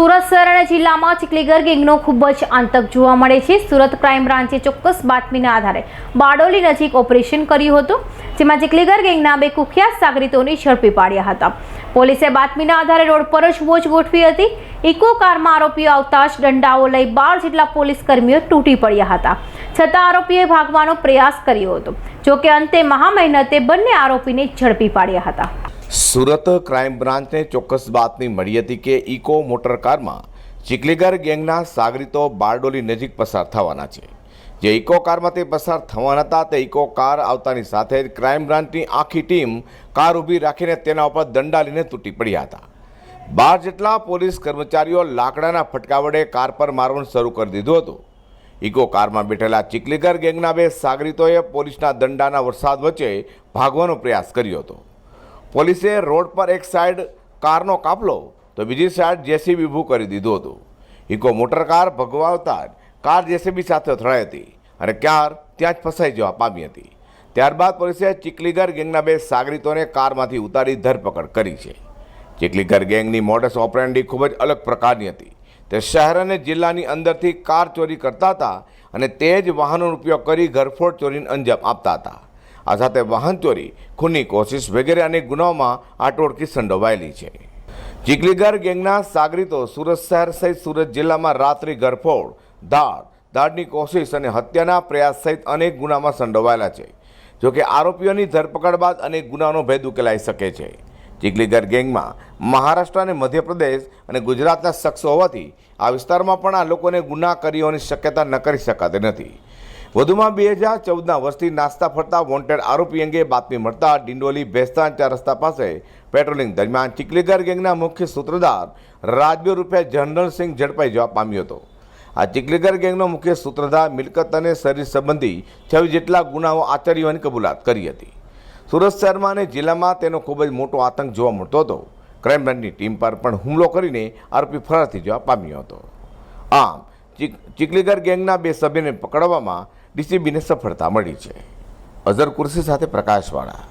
સુરત શહેર જિલ્લામાં ચીખલીગર ગેંગનો ખૂબ જ આતંક જોવા મળે છે. સુરત ક્રાઇમ બ્રાન્ચે ચોક્કસ બાતમીના આધારે બારડોલી નજીક ઓપરેશન કર્યું હતું, જેમાં ચીખલીગર ગેંગના બે કુખ્યાત સાગરીતોને ઝડપી પાડ્યા હતા. પોલીસે બાતમીના આધારે રોડ પર જ વોચ ગોઠવી હતી. ઇકો કારમાં આરોપીઓ આવતા જ દંડાઓ લઈ બાર જેટલા પોલીસ કર્મીઓ તૂટી પડ્યા હતા. છતાં આરોપીએ ભાગવાનો પ્રયાસ કર્યો હતો, જોકે અંતે મહામહેનતે બંને આરોપીને ઝડપી પાડ્યા હતા. સુરત ક્રાઇમ બ્રાન્ચને ચોક્કસ બાતમી મળી હતી કે ઇકો મોટર કારમાં ચીખલીગર ગેંગના સાગરીતો બારડોલી નજીક પસાર થવાના છે. જે ઇકો કારમાં તે પસાર થવાના હતા, તે ઇકો કાર આવતાની સાથે જ ક્રાઇમ બ્રાન્ચની આખી ટીમ કાર ઊભી રાખીને તેના ઉપર દંડા લઈને તૂટી પડ્યા હતા. બાર જેટલા પોલીસ કર્મચારીઓ લાકડાના ફટકા વડે કાર પર મારવાનું શરૂ કરી દીધું હતું. ઇકો કારમાં બેઠેલા ચીકલીગર ગેંગના બે સાગરીતોએ પોલીસના દંડાના વરસાદ વચ્ચે ભાગવાનો પ્રયાસ કર્યો હતો. પોલીસે રોડ પર એક સાઈડ કારનો કાપલો, તો બીજી સાઈડ જેસીબી ઊભું કરી દીધું હતું. ઇકો મોટર કાર ભગવાવતા જ કાર જેસીબી સાથે અથડાઈ હતી અને કાર ત્યાં જ ફસાઈ જવા પામી હતી. ત્યારબાદ પોલીસે ચીકલીગર ગેંગના બે સાગરીતોને કારમાંથી ઉતારી ધરપકડ કરી છે. ચીકલીગર ગેંગની મોડસ ઓપરેન્ડી ખૂબ જ અલગ પ્રકારની હતી. તે શહેર અને જિલ્લાની અંદરથી કાર ચોરી કરતા હતા અને તે જ વાહનોનો ઉપયોગ કરી ઘરફોડ ચોરીને અંજામ આપતા હતા. આ સાથે વાહન ચોરી, ખૂનની કોશિશ વગેરે અનેક ગુનાઓમાં આ ટોળકી સંડોવાયેલી છે. ચીકલીગર ગેંગના સાગરીતો સુરત શહેર સહિત સુરત જિલ્લામાં રાત્રિ ગરફોડ દાળ, દાળની કોશિશ અને હત્યાના પ્રયાસ સહિત અનેક ગુનામાં સંડોવાયેલા છે. જોકે આરોપીઓની ધરપકડ બાદ અનેક ગુનાનો ભેદ ઉકેલાઈ શકે છે. ચીકલીગર ગેંગમાં મહારાષ્ટ્ર અને મધ્યપ્રદેશ અને ગુજરાતના શખ્સો હોવાથી આ વિસ્તારમાં પણ આ લોકોને ગુના કર્યોની શક્યતા ન કરી શકાતી નથી. વધુમાં બે હજાર ચૌદના વર્ષથી નાસ્તા ફરતા વોન્ટેડ આરોપી અંગે બાતમી મળતા ડિંડોલી ભેસ્તાન ચાર રસ્તા પાસે પેટ્રોલિંગ દરમિયાન ચીકલીગર ગેંગના મુખ્ય સૂત્રધાર રાજબીર રૂપે જનરલ સિંઘ ઝડપાઈ જવા પામ્યો હતો. આ ચીકલીગર ગેંગનો મુખ્ય સૂત્રધાર મિલકત અને શરીર સંબંધી છવ્વીસ જેટલા ગુનાઓ આચર્યવાની કબૂલાત કરી હતી. સુરત શહેરમાં અને જિલ્લામાં તેનો ખૂબ જ મોટો આતંક જોવા મળતો હતો. ક્રાઇમ ટીમ પર પણ હુમલો કરીને આરોપી ફરાર થઈ જવા પામ્યો હતો. આમ ચીકલીગર ગેંગના બે સભ્યને પકડવામાં ડીસીબીને સફળતા મળી છે. અઝર કુર્સી સાથે પ્રકાશવાળા